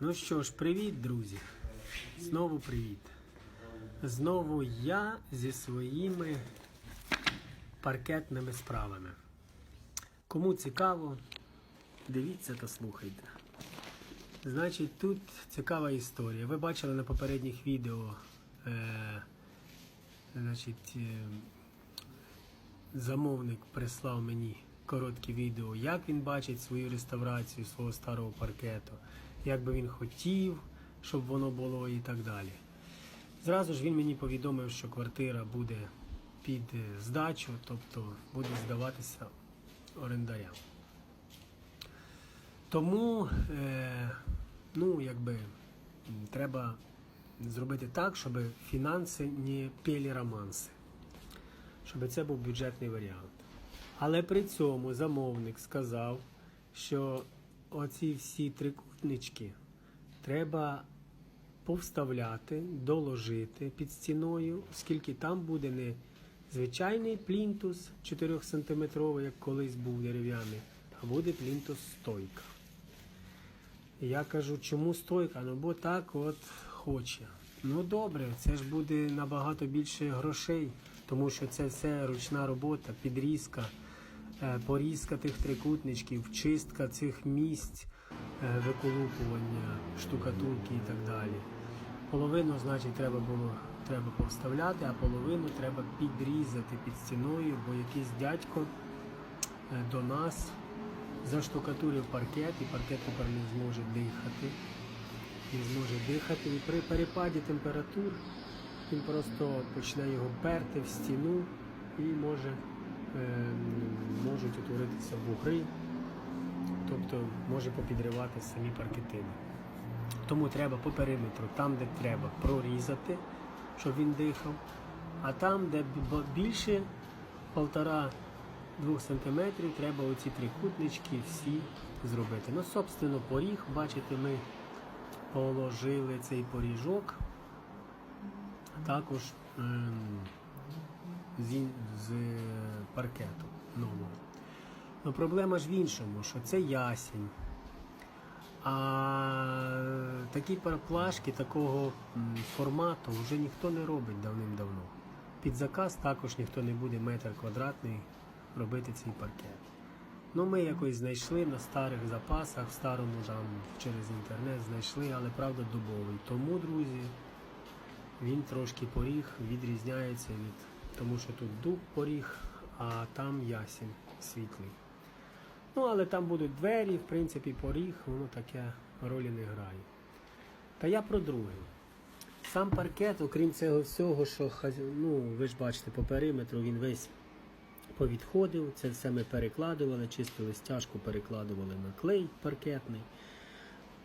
Ну що ж, привіт, друзі. Знову привіт. Знову я зі своїми паркетними справами. Кому цікаво, дивіться та слухайте. Значить, тут цікава історія. Ви бачили на попередніх відео. Е, значить, е, замовник прислав мені коротке відео, як він бачить свою реставрацію свого старого паркету, як би він хотів, щоб воно було і так далі. Зразу ж він мені повідомив, що квартира буде під е, здачу, тобто буде здаватися орендарям. Тому, е, ну, якби, треба зробити так, щоб фінанси не пели романси щоб це був бюджетний варіант. Але при цьому замовник сказав, що оці всі трикутнички треба повставляти, доложити під стіною, оскільки там буде не звичайний плінтус 4 см, як колись був дерев'яний, а буде плінтус стойка. Я кажу, чому стойка? Ну бо так от хоче. Ну добре, це ж буде набагато більше грошей, тому що це все ручна робота, підрізка, е, порізка тих трикутничків, чистка цих місць, виколупування, штукатурки і так далі. Половину, значить, треба було треба повставляти, а половину треба підрізати під стіною, бо якийсь дядько е, до нас заштукатурив паркет, і паркет тепер не зможе дихати. Не зможе дихати. І при перепаді температур він просто почне його перти в стіну і може, е, можуть утворитися бугри, тобто може попідривати самі паркетини. Тому треба по периметру, там, де треба, прорізати, щоб він дихав. А там, де більше полтора-двох сантиметрів, треба оці трикутнички всі зробити. Ну, собственно, поріг, бачите, ми положили цей поріжок. Також ем, з, з е, паркету нового. Ну, проблема ж в іншому, що це ясень. А такі плашки такого формату вже ніхто не робить давним-давно. Під заказ також ніхто не буде метр квадратний робити цей паркет. Ну, ми якось знайшли на старих запасах, в старому там через інтернет знайшли, але правда дубовий. Тому, друзі, він трошки поріг відрізняється від тому, що тут дуб поріг, а там ясень світлий. Ну, але там будуть двері, в принципі, поріг, воно таке ролі не грає. Та я про друге. Сам паркет, окрім цього всього, що ну, ви ж бачите, по периметру він весь повідходив. Це все ми перекладували, чистили стяжку, перекладували на клей паркетний.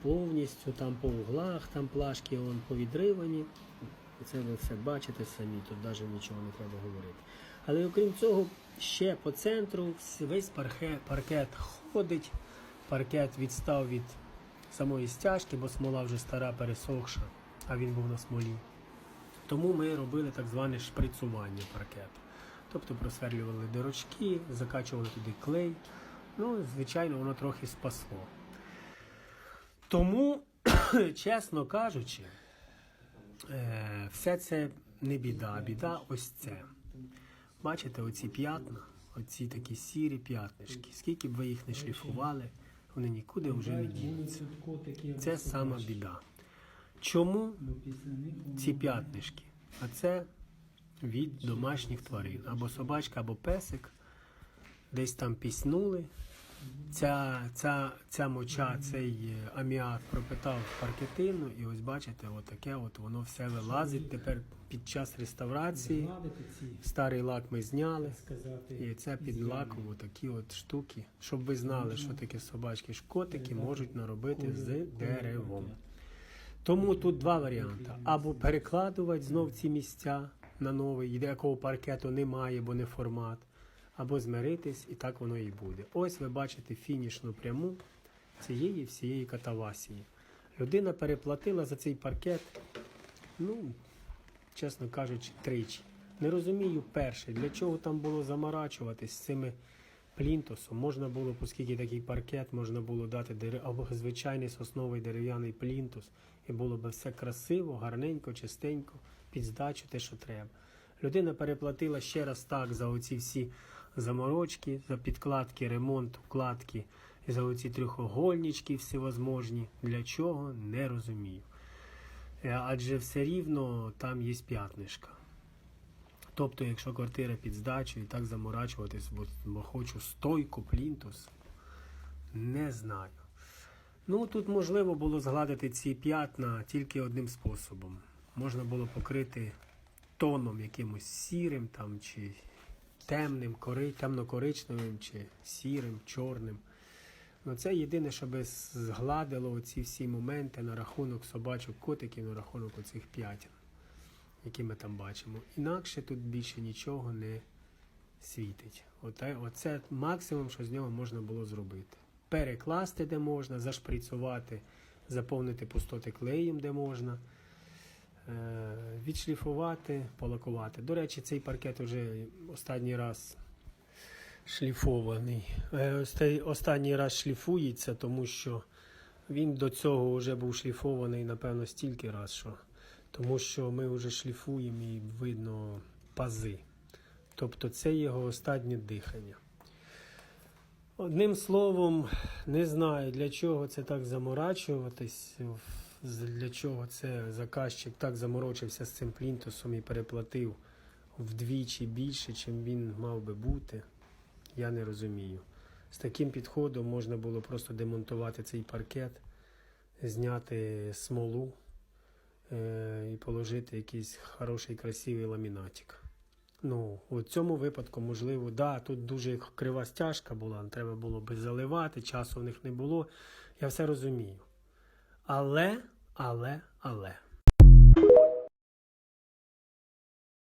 Повністю там по углах, там плашки вон повідривані. Це ви все бачите самі, тут навіть нічого не треба говорити. Але окрім цього, ще по центру весь пархе- паркет ходить, паркет відстав від самої стяжки, бо смола вже стара пересохша, а він був на смолі. Тому ми робили так зване шприцування паркету. Тобто просверлювали дирочки, закачували туди клей. Ну, звичайно, воно трохи спасло. Тому, чесно кажучи, все це не біда, біда ось це. Бачите, оці п'ятна, оці такі сірі п'ятнишки. Скільки б ви їх не шліфували, вони нікуди вже не дінуться. Це сама біда. Чому ці п'ятнишки? А це від домашніх тварин. Або собачка, або песик. Десь там піснули. Ця, ця, ця моча, цей е, аміак пропитав паркетину, і ось бачите, отаке от воно все вилазить. Тепер під час реставрації старий лак ми зняли. І це під лаком отакі от штуки. Щоб ви знали, що таке собачки шкотики можуть наробити з деревом. Тому тут два варіанти: або перекладувати знов ці місця на новий, де якого паркету немає, бо не формат, або змиритись, і так воно і буде. Ось ви бачите фінішну пряму цієї всієї катавасії. Людина переплатила за цей паркет, ну, чесно кажучи, тричі. Не розумію перше, для чого там було заморачуватись з цими плінтусом. Можна було, оскільки такий паркет, можна було дати дерев... або звичайний сосновий дерев'яний плінтус. І було б все красиво, гарненько, чистенько, під здачу, те, що треба. Людина переплатила ще раз так за оці всі заморочки, за підкладки, ремонт, укладки, і за оці трьохогольнички всевозможні. Для чого? Не розумію. Е, Адже все рівно там є п'ятнишка. Тобто, якщо квартира під здачу і так заморачуватись, бо, бо хочу стойку, плінтус, не знаю. Ну, тут можливо було згладити ці п'ятна тільки одним способом. Можна було покрити тоном якимось сірим там, чи темним, кори, темно-коричневим, чи сірим, чорним. Ну, це єдине, щоб згладило ці всі моменти на рахунок собачок, котиків, на рахунок оцих п'ятін, які ми там бачимо. Інакше тут більше нічого не світить. Оте, оце максимум, що з нього можна було зробити. Перекласти, де можна, зашприцювати, заповнити пустоти клеєм, де можна, відшліфувати, полакувати. До речі, цей паркет вже останній раз шліфований. Е, Останній раз шліфується, тому що він до цього вже був шліфований, напевно, стільки раз, що тому що ми вже шліфуємо і видно пази. Тобто це його останнє дихання. Одним словом, не знаю, для чого це так заморачуватись, для чого це заказчик так заморочився з цим плінтусом і переплатив вдвічі більше, чим він мав би бути. Я не розумію. З таким підходом можна було просто демонтувати цей паркет, зняти смолу е- і положити якийсь хороший красивий ламінатик. Ну, у цьому випадку, можливо, да, тут дуже крива стяжка була, треба було би заливати, часу в них не було. Я все розумію. Але, але, але.